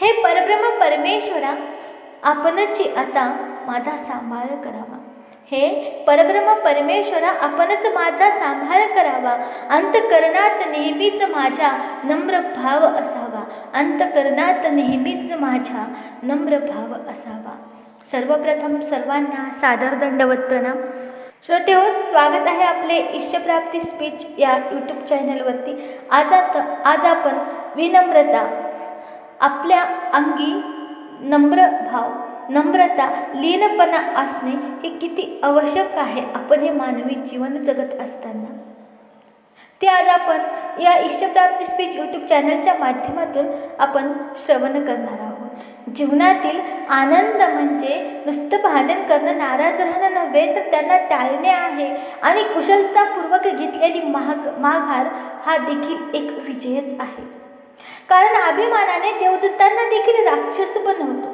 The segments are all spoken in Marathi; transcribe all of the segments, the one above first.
हे परब्रह्म परमेश्वरा आपणच आता माझा सांभाळ करावा. हे परब्रह्म परमेश्वरा आपणच माझा सांभाळ करावा. अंतकरणात नेहमीच माझ्या नम्र भाव असावा. अंतकरणात नेहमीच माझ्या नम्र भाव असावा. सर्वप्रथम सर्वांना सादर दंडवत प्रणाम. श्रोते हो स्वागत आहे आपले इष्टप्राप्ती स्पीच या यूट्यूब चॅनलवरती आज आता आज आपण विनम्रता आपल्या अंगी नम्र भाव नम्रता लीनपणा असणे हे किती आवश्यक आहे आपण हे मानवी जीवन जगत असताना? ते आज आपण या इष्टप्राप्ती स्पीच यूट्यूब चॅनलच्या माध्यमातून आपण श्रवण करणार आहोत. जीवनातील आनंद म्हणजे नुसतं भांडण करणं नाराज राहणं नव्हे तर त्यांना टाळणे आहे आणि कुशलतापूर्वक घेतलेली महाग माघार हा देखील एक विजयच आहे. कारण अभिमानाने देवदूतांना देखील राक्षस बनवतो.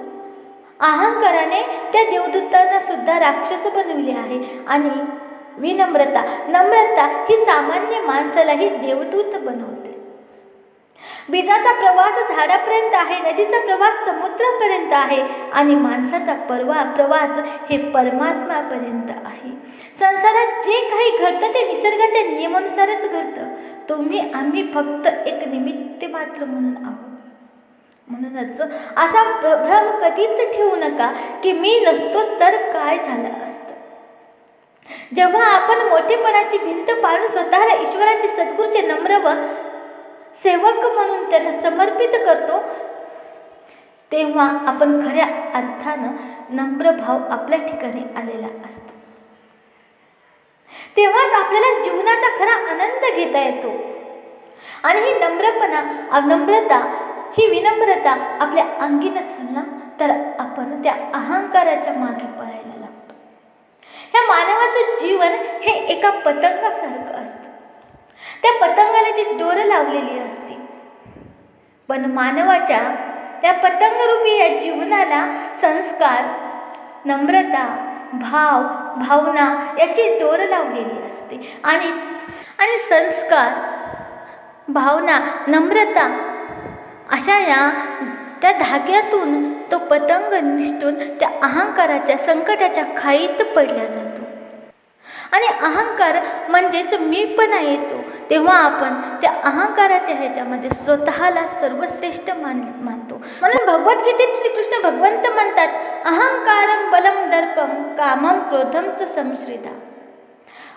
अहंकाराने त्या देवदूतांना सुद्धा राक्षस बनविले आहे. आणि विनम्रता नम्रता ही सामान्य माणसालाही देवदूत बनवते. बीजाचा प्रवास झाडापर्यंत आहे नदीचा प्रवास समुद्रापर्यंत आहे आणि माणसाचा परवा प्रवास हे परमात्मापर्यंत आहे. संसारात जे काही घडतं ते निसर्गाच्या नियमानुसारच घडतं. तुम्ही आम्ही फक्त एक निमित्त मात्र म्हणून आहोत. म्हणूनच असा भ्रम कधीच ठेवू नका की मी नसतो तर काय झालं असतं. जेव्हा आपण मोठेपणाची भिंत पाळून स्वतःला ईश्वराचे सद्गुरूचे नम्र व सेवक म्हणून त्यांना समर्पित करतो तेव्हा आपण खऱ्या अर्थानं नम्र भाव आपल्या ठिकाणी आलेला असतो. तेव्हाच आपल्याला जीवनाचा खरा आनंद घेता येतो. आणि ही नम्रपणा नम्रता ही विनम्रता आपल्या अंगी नसेल ना तर आपण त्या अहंकाराच्या मागे पळायला लागतो. ह्या मानवाचं जीवन हे एका पतंगासारखं असतं. त्या पतंगाला जी दोरं लावलेली असते. पण मानवाच्या त्या पतंगरूपी या जीवनाला संस्कार नम्रता भाव भावना याची डोर लावलेली असते. आणि आणि संस्कार भावना नम्रता अशा या त्या धाग्यातून तो पतंग निष्ठून त्या अहंकाराच्या संकटाच्या खाईत पडला जातो. आणि अहंकार म्हणजेच मी पण येतो तेव्हा आपण त्या अहंकाराच्या ह्याच्यामध्ये स्वतःला सर्वश्रेष्ठ मान मानतो. म्हणून भगवद्गीतेत श्रीकृष्ण भगवंत म्हणतात अहंकारम बलम दर्पम कामम क्रोधम च संश्रिता.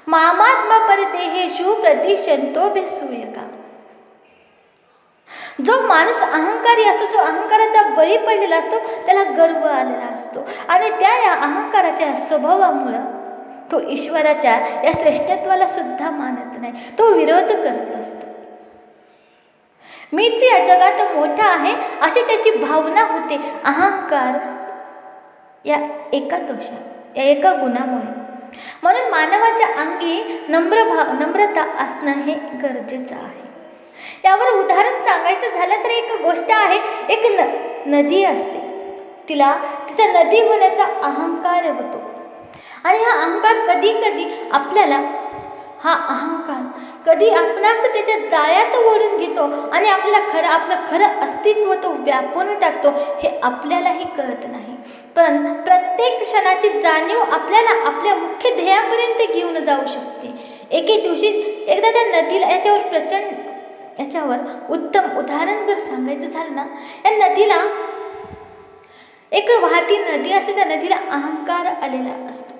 मामात्मा परदेहेशु प्रदिशंतो भेसूयका. जो माणूस अहंकारी असतो जो अहंकाराचा बळी पडलेला असतो त्याला गर्व आलेला असतो. आणि त्या या अहंकाराच्या स्वभावामुळं तो ईश्वराच्या या श्रेष्ठत्वाला सुद्धा मानत नाही. तो विरोध करत असतो. मीच या जगात मोठा आहे अशी त्याची भावना होते. अहंकार या एका दोषा या एका गुणामुळे. म्हणून मानवाच्या अंगी नम्र भाव नम्रता असणं हे गरजेचं आहे. यावर उदाहरण सांगायचं झालं तर एक गोष्ट आहे एक न नदी असते. तिला तिचा नदी होण्याचा अहंकार होतो. आणि हा अहंकार कधी कधी आपल्याला हा अहंकार कधी आपणास त्याच्या जाळ्यात ओढून घेतो आणि आपल्याला खरं आपलं खरं अस्तित्व तो व्यापून टाकतो हे आपल्यालाही कळत नाही. पण प्रत्येक क्षणाची जाणीव आपल्याला आपल्या मुख्य ध्येयापर्यंत घेऊन जाऊ शकते. एके दिवशी एकदा त्या नदीला याच्यावर प्रचंड याच्यावर उत्तम उदाहरण जर सांगायचं झालं ना या नदीला एक वाहती नदी असते त्या नदीला अहंकार आलेला असतो.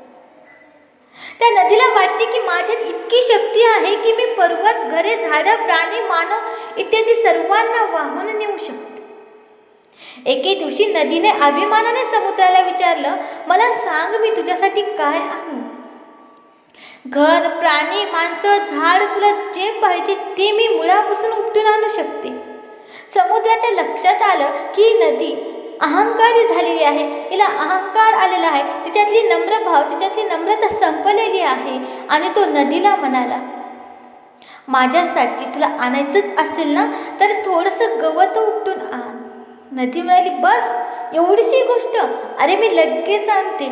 त्या नदीला वाटते की माझ्यात इतकी शक्ती आहे की मी पर्वत घरे झाडं प्राणी मानव इत्यादी सर्वांना वाहून नेऊ शकते. एके दिवशी नदीने अभिमानाने समुद्राला विचारलं मला सांग मी तुझ्यासाठी काय आणू? घर प्राणी माणसं झाड तुला जे पाहिजे ते मी मुळापासून उपटून आणू शकते. समुद्राच्या लक्षात आलं की नदी अहंकारी झालेली आहे. तिला अहंकार आलेला आहे. तिच्यातली नम्र भाव तिच्यातली नम्रता संपलेली आहे. आणि तो नदीला म्हणाला माझ्यासाठी तुला आणायचंच असेल ना तर थोडंसं गवत उपटून आण. नदी म्हणाली बस एवढीशी गोष्ट. अरे मी लगेच आणते.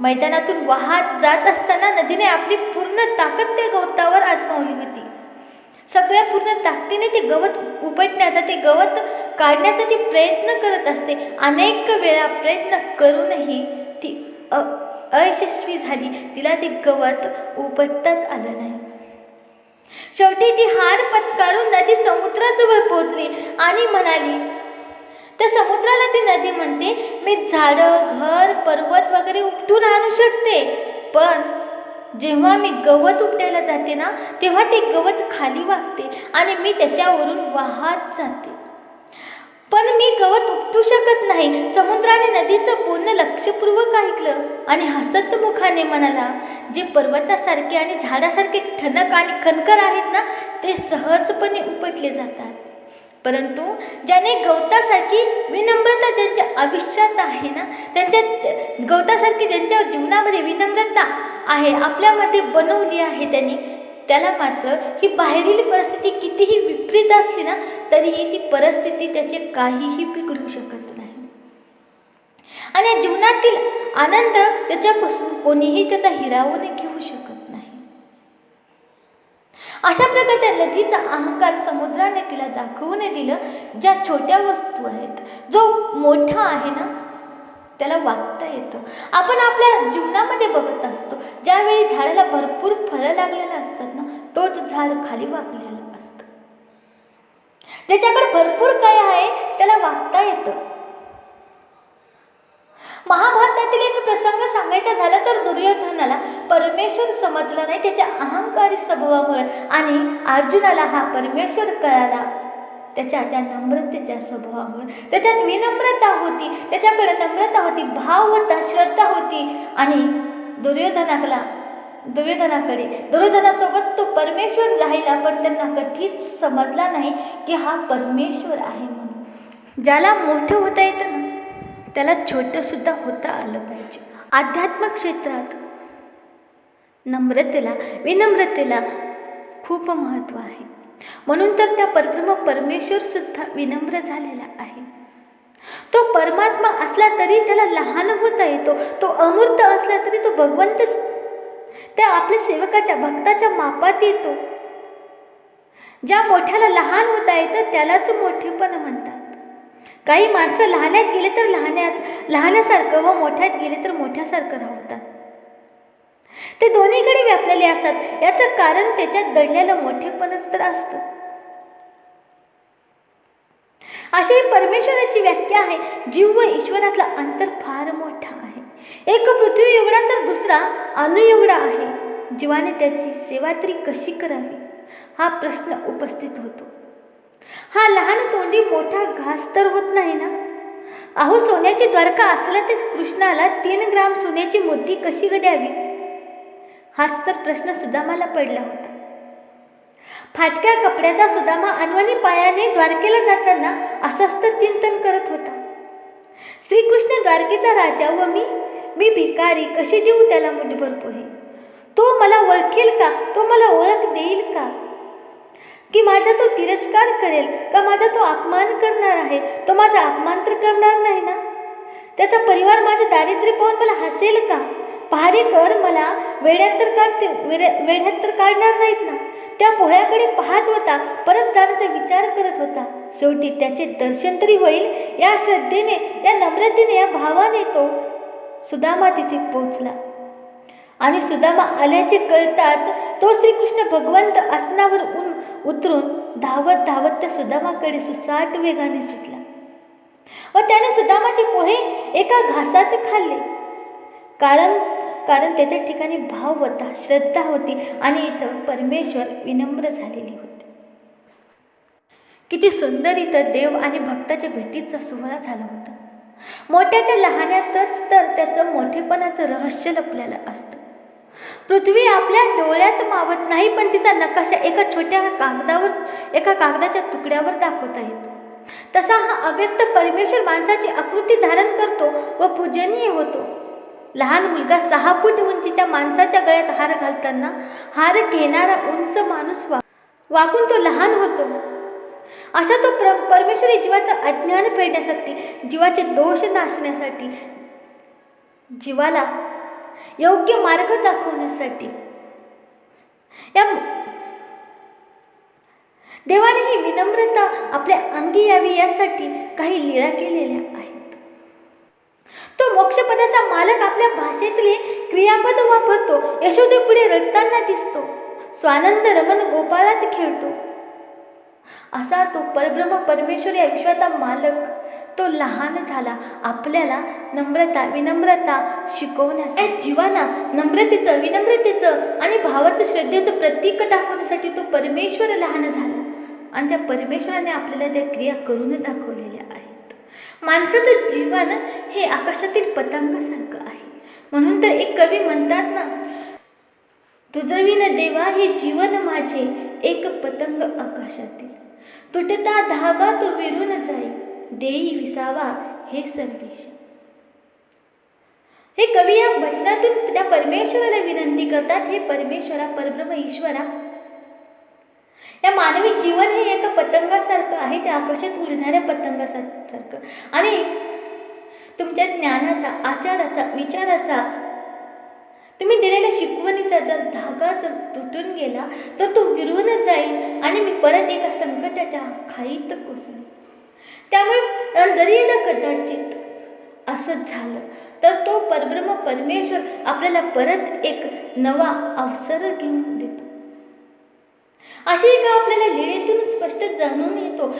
मैदानातून वाहत जात असताना नदीने आपली पूर्ण ताकद त्या गवतावर आजमावली होती. सगळ्या पूर्ण ताकदीने ते गवत उपटण्याचा ते गवत काढण्याचा ती प्रयत्न करत असते. अनेक वेळा प्रयत्न करूनही ती अ अयशस्वी झाली. तिला ते गवत उपटताच आलं नाही. शेवटी ती हार पत्कारून नदी समुद्राजवळ पोहोचली आणि म्हणाली त्या समुद्राला ती नदी म्हणते मी झाडं घर पर्वत वगैरे उपटून आणू शकते पण जेव्हा मी गवत उपटायला जाते ना तेव्हा ते गवत खाली वागते आणि मी त्याच्यावरून वाहत जाते. पण मी गवत उपटू शकत नाही. समुद्राने नदीचं पूर्ण लक्षपूर्वक ऐकलं आणि हसत मुखाने म्हणाला जे पर्वतासारखे आणि झाडासारखे ठणक आणि कणकर आहेत ना ते सहजपणे उपटले जातात. परंतु ज्याने गवतासारखी विनम्रता ज्यांच्या आयुष्यात आहे ना त्यांच्या गवतासारखी ज्यांच्या जीवनामध्ये विनम्रता आहे आपल्यामध्ये बनवली आहे त्यांनी त्याला मात्र ही बाहेरील परिस्थिती कितीही विपरीत असली ना तरीही ती परिस्थिती त्याचे काहीही बिघडू शकत नाही. आणि या जीवनातील आनंद त्याच्यापासून कोणीही त्याचा हिरावून घेऊ शकत नाही अशा प्रकारे त्या नदीचा अहंकार समुद्राने तिला दाखवून दिलं ज्या छोट्या वस्तू आहेत. जो मोठा आहे ना त्याला वागता येतं. आपण आपल्या जीवनामध्ये बघत असतो ज्यावेळी झाडाला भरपूर फळं लागलेलं असतात ना तोच झाड खाली वागलेलं असतं. त्याच्याकडे भरपूर काय आहे त्याला वागता येतं. महाभारतातील एक प्रसंग सांगायचा झाला तर दुर्योधनाला परमेश्वर समजला नाही त्याच्या अहंकारी स्वभावामुळे. आणि अर्जुनाला हा परमेश्वर कळाला. त्याच्या त्या नम्रतेच्या स्वभावामुळे. त्याच्यात विनम्रता होती. त्याच्याकडे नम्रता होती भाव होता श्रद्धा होती. आणि दुर्योधनाला दुर्योधनाकडे दुर्योधनासोबत तो परमेश्वर राहिला पण त्यांना कधीच समजला नाही की हा परमेश्वर आहे म्हणून. ज्याला मोठं होता येतं ना त्याला छोटंसुद्धा होता आलं पाहिजे. आध्यात्म क्षेत्रात नम्रतेला विनम्रतेला खूप महत्त्व आहे. म्हणून तर त्या परब्रह्म परमेश्वरसुद्धा विनम्र झालेला आहे. तो परमात्मा असला तरी त्याला लहान होता येतो तो अमूर्त असला तरी तो भगवंत त्या आपल्या सेवकाच्या भक्ताच्या मापात येतो. ज्या मोठ्याला लहान होता येतं त्यालाच मोठेपण म्हणतात. काही माणसं लहान्यात गेले तर लहान्यात लहानासारखं व मोठ्यात गेले तर मोठ्यासारखं राहतात. ते दोन्हीकडे व्यापलेले असतात. याचं कारण त्याच्यात दडलेलं मोठेपणच तर असतं. अशी परमेश्वराची व्याख्या आहे. जीव व ईश्वरातला अंतर फार मोठा आहे. एक पृथ्वी एवढा तर दुसरा अनु एवढा आहे. जीवाने त्याची सेवा तरी कशी करावी? हा प्रश्न उपस्थित होतो. हा लहान तोंडी मोठा घास तर होत नाही ना? अहो सोन्याची द्वारका असला ते कृष्णाला तीन ग्राम सोन्याची मोती कशी ग द्यावी? हाच तर प्रश्न सुदामाला पडला होता. फाटक्या कपड्याचा सुदामा अनवणी पायाने द्वारकेला जाताना असंच तर चिंतन करत होता. श्रीकृष्ण द्वारकेचा राजा व मी मी भिकारी कशी देऊ त्याला मुठभर पोहे? तो मला ओळखेल का? तो मला ओळख देईल का? की माझा तो तिरस्कार करेल का माझा तो अपमान करणार आहे? तो माझा अपमान तर करणार नाही ना? त्याचा परिवार माझं दारिद्र्य पाहून मला हसेल का? पहारेकर मला वेड्यात तर काढते वेड्या वेड्यात तर काढणार नाहीत ना? त्या पोह्याकडे पाहत होता परत जाण्याचा विचार करत होता. शेवटी त्याचे दर्शन तरी होईल या श्रद्धेने या नम्रतेने या भावाने तो सुदामा तिथे पोचला आणि सुदामा आल्याचे कळताच तो श्रीकृष्ण भगवंत आसनावर उन उतरून धावत धावत त्या सुदामाकडे सुसाट वेगाने सुटला. व त्याने सुदामाचे पोहे एका घासात खाल्ले. कारण कारण त्याच्या ठिकाणी भाव होता श्रद्धा होती आणि इथं परमेश्वर विनम्र झालेली होते. किती सुंदर इथं देव आणि भक्ताच्या भेटीचा सोहळा झाला होता. मोठ्याच्या लहान्यातच तर त्याचं मोठेपणाचं रहस्य लपलेलं असतं. पृथ्वी आपल्या डोळ्यात मावत नाही पण तिचा नकाशा एका छोट्या कागदावर एका कागदाच्या तुकड्यावर दाखवता येतो तसा हा अव्यक्त परमेश्वर माणसाची आकृती धारण करतो व पूजनीय होतो. लहान मुलगा सहा फूट उंचीच्या माणसाच्या गळ्यात हार घालताना हार घेणारा उंच माणूस वा वाकून तो लहान होतो. अशा तो प्र परमेश्वरी जीवाचं अज्ञान फेडण्यासाठी जीवाचे दोष नाशण्यासाठी जीवाला योग्य मार्ग दाखवण्यासाठी. या देवाने ही विनम्रता आपल्या अंगी यावी यासाठी काही लीळा केलेल्या आहेत. तो मोक्षपदाचा मालक आपल्या भाषेतले क्रियापद वापरतो यशोदे पुढे रडताना दिसतो स्वानंद रमन गोपाळात खेळतो. असा तो परब्रह्म परमेश्वर या विश्वाचा मालक तो लहान झाला आपल्याला नम्रता विनम्रता शिकवण्यास या जीवाना नम्रतेचं विनम्रतेचं आणि भावाचं श्रद्धेचं प्रतीक दाखवण्यासाठी तो परमेश्वर लहान झाला. आणि त्या परमेश्वराने आपल्याला त्या क्रिया करून दाखवलेल्या आहेत. माणसाचं जीवन हे आकाशातील पतंगासारखं आहे. म्हणून तर एक कवी म्हणतात ना तुझं विन देवा हे जीवन माझे एक पतंग आकाशातील. तुटता धागा तो विरून जाई. देई विसावा हे सर्वेश. हे कवी या भजनातून त्या परमेश्वराला विनंती करतात हे परमेश्वरा परब्रह्म ईश्वरा. या मानवी जीवन हे एका पतंगासारखं आहे त्या आकाशात उडणाऱ्या पतंगासारखं. आणि तुमच्या ज्ञानाचा आचाराचा विचाराचा तुम्ही दिलेल्या शिकवणीचा जर धागा जर तुटून गेला तर तो विरूनच जाईल आणि मी परत एका संकटाच्या खाईत कोसळेन. त्यामुळे जरी एकदा कदाचित असंच झालं तर तो परब्रह्म परमेश्वर आपल्याला परत एक नवा अवसर घेऊन देतो. अशी का आपल्याला लिळेतून स्पष्ट जाणून येतो.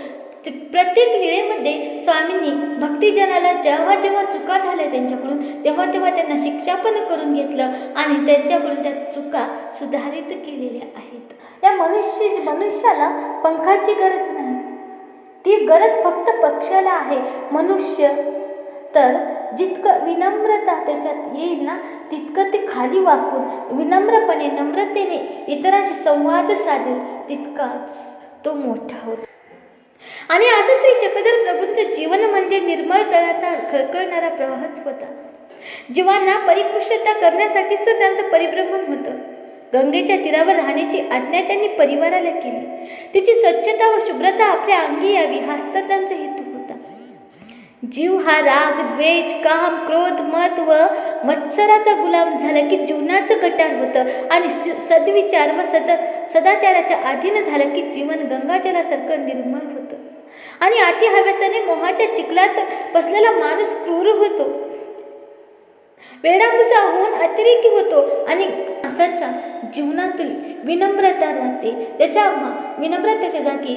प्रत्येक लिळेमध्ये स्वामींनी भक्तिजनाला जेव्हा जेव्हा चुका झाल्या त्यांच्याकडून तेव्हा तेव्हा त्यांना शिक्षा पण करून घेतलं आणि त्यांच्याकडून त्या चुका सुधारित केलेल्या आहेत. या मनुष्य मनुष्याला पंखाची गरज नाही. ती गरज फक्त पक्षाला आहे मनुष्य. तर जितकं विनम्रता त्याच्यात येईल ना तितकं ते खाली वाकून विनम्रपणे नम्रतेने इतरांशी संवाद साधेल तितकाच तो मोठा होतो. आणि असं श्री चक्रधर प्रभूंचं जीवन म्हणजे निर्मळ जळाचा खळखळणारा प्रवाहच होता. जीवांना परिकृष्टता करण्यासाठीच सर त्यांचं परिभ्रमण होतं. गंगेच्या तीरावर राहण्याची आज्ञा त्यांनी परिवाराला केली. तिची स्वच्छता व शुभ्रता आपल्या अंगी यावी हाच तर त्यांचा हेतू होता. जीव हा राग द्वेष काम क्रोध मत व मत्सराचा गुलाम झाला की जीवनाचं गटार होतं आणि सद्विचार व सद सदाचाराच्या अधीन झालं की जीवन गंगाजलासारखं निर्मळ होतं. आणि अति हव्यासाने मोहाच्या चिखलात बसलेला माणूस क्रूर होतो. वेडामुसा होऊन अतिरेकी होतो आणि माणसाच्या जीवनातील विनम्रता राहते. त्याच्या विनम्रतेच्या जागी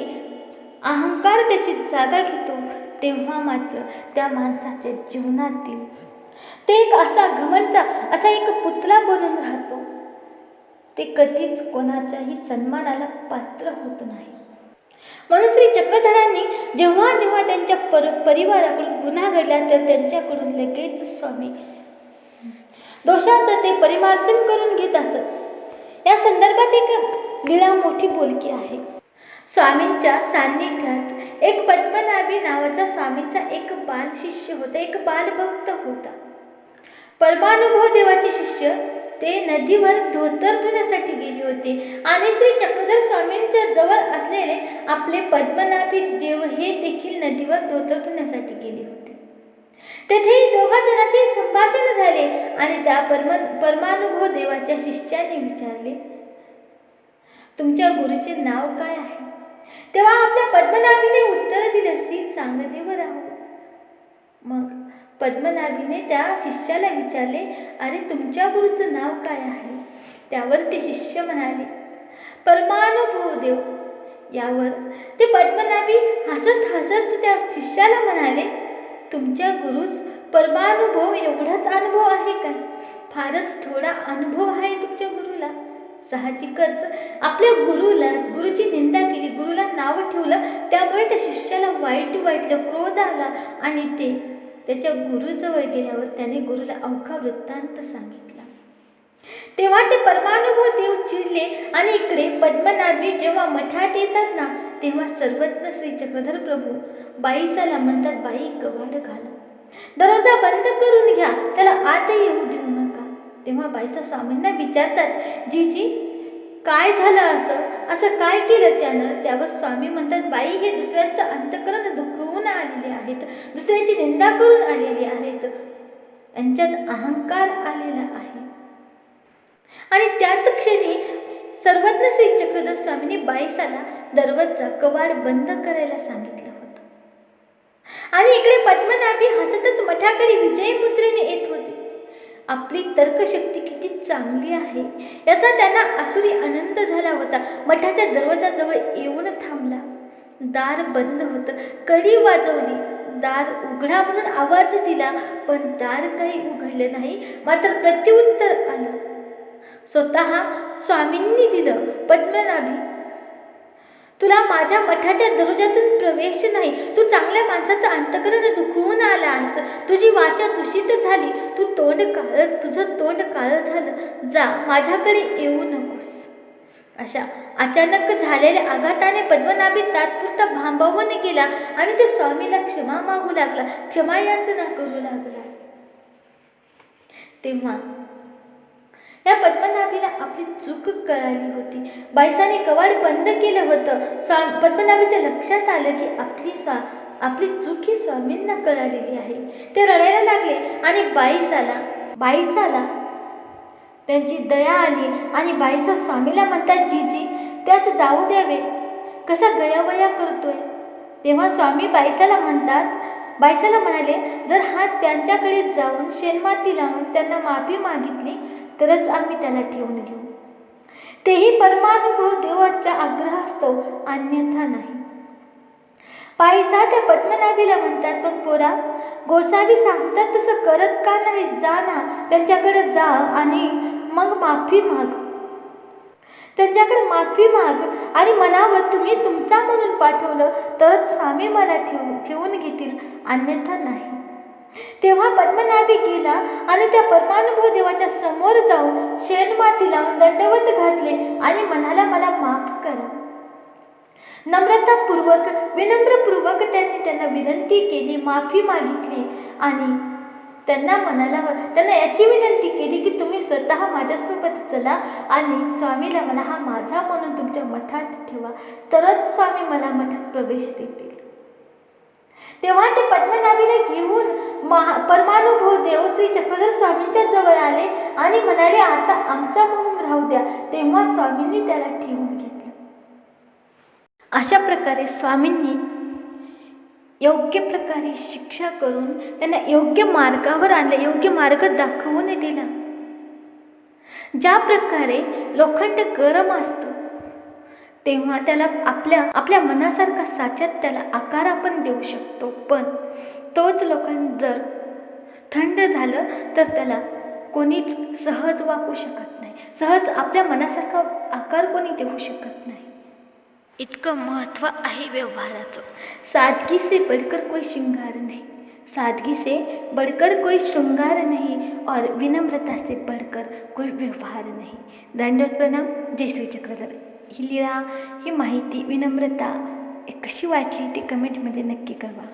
अहंकार त्याची जागा घेतो. तेव्हा मात्र त्या माणसाच्या जीवनातील ते एक असा घमंडचा असा एक पुतळा बनून राहतो. ते कधीच कोणाच्याही सन्मानाला पात्र होत नाही. म्हणून श्री चक्रधरांनी जेव्हा जेव्हा त्यांच्या पर परिवाराकडून गुन्हा घडला तर त्यांच्याकडून लगेच स्वामी दोषांचं ते परिमार्जन करून घेत असत. या संदर्भात एक लीळा मोठी बोलकी आहे. स्वामींच्या सान्निध्यात एक पद्मनाभी नावाचा स्वामींचा एक बाल शिष्य होता एक बालभक्त होता. परमानुभव देवाचे शिष्य ते नदीवर धोतर धुण्यासाठी गेले होते आणि श्री चक्रधर स्वामींच्या जवळ असलेले आपले पद्मनाभी देव हे देखील नदीवर धोतर धुण्यासाठी गेले होते. तेथे दोघा जणांचे संभाषण झाले आणि त्या परम परमानुभव देवाच्या शिष्याने विचारले तुमच्या गुरुचे नाव काय आहे? तेव्हा आपल्या पद्मनाभीने उत्तर दिले श्री चांगदेव राहू मग पद्मनाभीने त्या शिष्याला विचारले अरे तुमच्या गुरुचं नाव काय आहे? त्यावर ते शिष्य म्हणाले परमानुभव देव. यावर ते पद्मनाभी हसत हसत त्या शिष्याला म्हणाले तुमच्या गुरुस परमानुभव एवढाच अनुभव आहे का? फारच थोडा अनुभव आहे तुमच्या गुरुला. साहजिकच आपल्या गुरुला गुरुची निंदा केली गुरुला नाव ठेवलं त्यामुळे त्या शिष्याला वाईट वाईटलं क्रोध आला आणि ते त्याच्या गुरुजवळ गेल्यावर त्याने गुरुला अवघा वृत्तांत सांगितला. तेव्हा ते परमानुभव देव चिडले आणि इकडे पद्मनाभी जेव्हा मठात येतात ना तेव्हा सर्वज्ञ श्री चक्रधर प्रभू बाईसाला म्हणतात बाई कवाड घाला. दरवाजा बंद करून घ्या. त्याला आत येऊ देऊ नका. तेव्हा बाईचा स्वामींना विचारतात जीजी काय झालं असं? असं काय केलं त्यानं? त्यावर स्वामी म्हणतात बाई हे दुसऱ्यांचं अंतकरण दुखवून आलेले आहेत. दुसऱ्यांची निंदा करून आलेली आहेत. यांच्यात अहंकार आलेला आहे. आणि त्याच क्षणी सर्वज्ञ श्री चक्रधर स्वामींनी बाईसाला दरवाजा कवाड बंद करायला सांगितलं होतं. आणि इकडे पद्मनाभी हसतच मठाकडे विजयी मुद्रेने येत होते. आपली तर्कशक्ती किती चांगली आहे याचा त्यांना आसुरी आनंद झाला होता. मठाच्या दरवाजाजवळ येऊन थांबला. दार बंद होतं कडी वाजवली. दार उघडा म्हणून आवाज दिला पण दार काही उघडलं नाही मात्र प्रत्युत्तर आलं. स्वतः स्वामींनी दिलं. पद्मनाभी तुला माझ्या मठाच्या दरोज्यातून प्रवेश नाही. तू चांगल्या माणसाचं अंतकरण दुखवून आला आहेस. तुझी वाचा दूषित झाली. तू तोंड काळ तुझं तोंड काळ झालं. जा माझ्याकडे येऊ नकोस. अशा अचानक झालेल्या आघाताने पद्मनाभी तात्पुरता भांबावून गेला आणि तो स्वामीला क्षमा मागू लागला. क्षमा याचना करू लागला. तेव्हा या पद्मनाभीला आपली चूक कळाली होती. बायसाने कवाड बंद केलं होतं. स्वा पद्मनाभीच्या लक्षात आलं की आपली स्वा आपली चूक ही स्वामींना कळालेली आहे. ते रडायला लागले आणि बाईसाला बाईसाला त्यांची दया आली आणि बाईसा स्वामीला म्हणतात जीजी त्यास जाऊ द्यावे. कसा गयावया करतोय? तेव्हा स्वामी बाईसाला म्हणतात बाईसाला म्हणाले जर हा त्यांच्याकडे जाऊन शेणमाती लावून त्यांना माफी मागितली तरच आम्ही त्याला ठेवून घेऊ. तेही परमानुभव देवाच्या आग्रहास्तव अन्यथा नाही. पायसा त्या पद्मनाभीला म्हणतात पण पोरा गोसावी सांगतात तसं करत का नाही जा ना त्यांच्याकडे जा आणि मग माफी माग. त्यांच्याकडे माफी माग आणि मनावर तुम्ही तुमचा म्हणून पाठवलं तरच स्वामी मला ठेवून ठेवून घेतील अन्यथा नाही. तेव्हा पद्मनाभी गेला आणि त्या परमानुभव देवाच्या समोर जाऊन शेणमाती लावून दंडवत घातले आणि म्हणाला मला माफ करा. नम्रतापूर्वक विनम्रपूर्वक त्यांनी त्यांना विनंती केली माफी मागितली आणि त्यांना म्हणाला त्यांना याची विनंती केली की तुम्ही स्वतः माझ्यासोबत चला आणि स्वामीला मला हा माझा म्हणून तुमच्या मठात ठेवा. तरच स्वामी मला मठात प्रवेश देतील. तेव्हा ते पद्मनाभीला घेऊन महा परमानुभव देव श्री चक्रधर स्वामींच्या जवळ आले आणि म्हणाले आता आमचा म्हणून राहू द्या. तेव्हा स्वामींनी त्याला ठेवून घेतलं. अशा प्रकारे स्वामींनी योग्य प्रकारे शिक्षा करून त्यांना योग्य मार्गावर आणलं योग्य मार्ग दाखवून दिला. ज्या प्रकारे लोखंड गरम असतं तेव्हा त्याला आपल्या आपल्या मनासारखा साच्यात त्याला आकार आपण देऊ शकतो. पण तोच लोकां जर थंड झालं तर त्याला कोणीच सहज वाकू शकत नाही. सहज आपल्या मनासारखा आकार कोणी देऊ शकत नाही. इतकं महत्त्व आहे व्यवहाराचं. सादगी से बडकर कोई श्रृंगार नाही. सादगी से बढ़कर कोई श्रृंगार नहीं और विनम्रता से बढ़कर कोई व्यवहार नहीं. दंडोत प्रणाम. जय श्री चक्रधर. ही लीळा ही माहिती विनम्रता कशी वाटली ते कमेंटमध्ये नक्की कळवा.